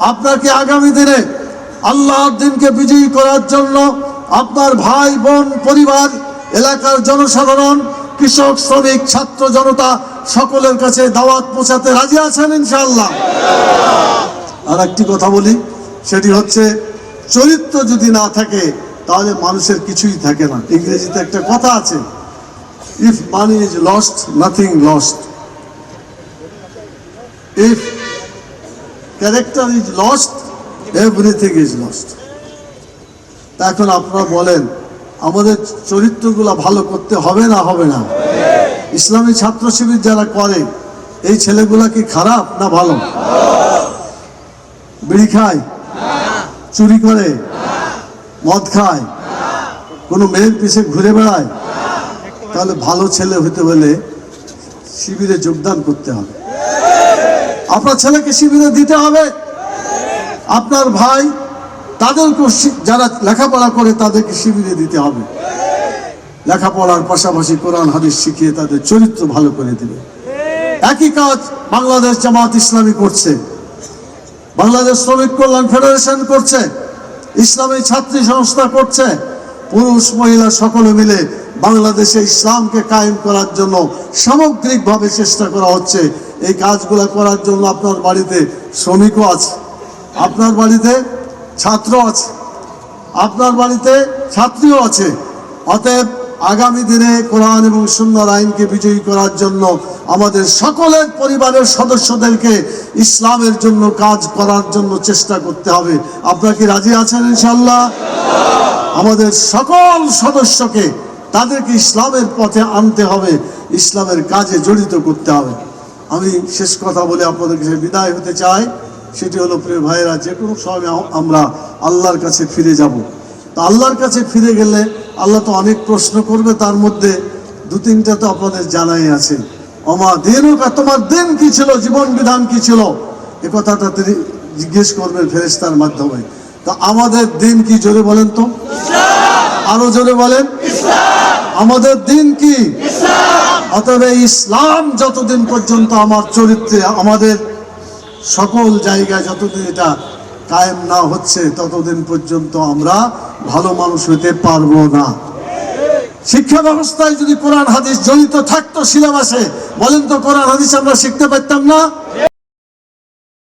আপনাকে আগামী দিনে আল্লাহর দিনকে বিজয়ী করার জন্য আপনার ভাই, বোন, পরিবার, এলাকার জনসাধারণ, কৃষক, শ্রমিক, ছাত্র জনতা সকলের কাছে দাওয়াত পৌঁছাতে রাজি আছেন ইনশাআল্লাহ। আর একটি কথা বলি, সেটি হচ্ছে চরিত্র যদি না থাকে, তাহলে মানুষের কিছুই থাকে না। ইংরেজিতে একটা কথা আছে if money is lost nothing lost if character is lost everything is lost এখন আপনারা বলেন, আমাদের চরিত্রগুলো ভালো করতে হবে না হবে না? ইসলামী ছাত্র শিবির যারা করে, এই ছেলেগুলা কি খারাপ না ভালো? বিড়ি খায়? চুরি করে? মদ খায়? কোনো মেয়ের পিছে ঘুরে বেড়ায়? তাহলে ভালো ছেলে হতে হলে শিবিরে যোগদান করতে হবে। আপনার ছেলেকে শিবিরে দিতে হবে। আপনার ভাই, তাদেরকে যারা লেখাপড়া করে তাদেরকে শিবিরে দিতে হবে। লেখাপড়ার পাশাপাশি কোরআন, হাদিস শিখিয়ে তাদের চরিত্র ভালো করে দিবে। একই কাজ বাংলাদেশ জামাত ইসলামী করছে। বাংলাদেশ শ্রমিক কল্যাণ ফেডারেশন করছে। ইসলামী ছাত্রী সংস্থা করছে। পুরুষ, মহিলা সকলে মিলে বাংলাদেশে ইসলামকে কায়েম করার জন্য সামগ্রিকভাবে চেষ্টা করা হচ্ছে। এই কাজগুলো করার জন্য আপনার বাড়িতে শ্রমিকও আছে। আপনার বাড়িতে ছাত্র আছে। আপনার বাড়িতে ছাত্রীও আছে। অতএব আগামী দিনে কোরআন এবং সুন্দর আইনকে বিজয়ী করার জন্য আমাদের সকলের পরিবারের সদস্যদেরকে ইসলামের জন্য কাজ করার জন্য চেষ্টা করতে হবে। আপনারা কি রাজি আছেন ইনশাল্লাহ আমাদের সকল সদস্যকে তাদেরকে ইসলামের পথে আনতে হবে। ইসলামের কাজে জড়িত করতে হবে। আমি শেষ কথা বলে আপনাদের কাছে বিদায় হতে চাই। সেটি হলো, প্রিয় ভাইয়েরা, যে কোনো সময় আমরা আল্লাহর কাছে ফিরে যাব। তা আল্লাহর কাছে ফিরে গেলে আল্লাহ তো অনেক প্রশ্ন করবে, তার মধ্যে দু তিনটা তো আপনাদের জানাই আছে। অমা দিনুকা তোমার দিন কি ছিল, জীবন বিধান কি ছিল? এ কথাটা তিনি জিজ্ঞেস করবেন ফেরেস্তার মাধ্যমে। তা আমাদের দিন কি, জোরে বলেন তো? আরও জোরে বলেন? আমাদের দিন কি? অতএব ইসলাম যতদিন পর্যন্ত আমার চরিত্রে, আমাদের সকল জায়গায় যতদিন এটা কায়েম না হচ্ছে, ততদিন পর্যন্ত আমরা ভালো মানুষ হতে পারব না। শিক্ষা ব্যবস্থায় যদি কোরআন হাদিস জড়িত থাকতো সিলেবাসে, বলেন তো কোরআন হাদিস আমরা শিখতে পারতাম না?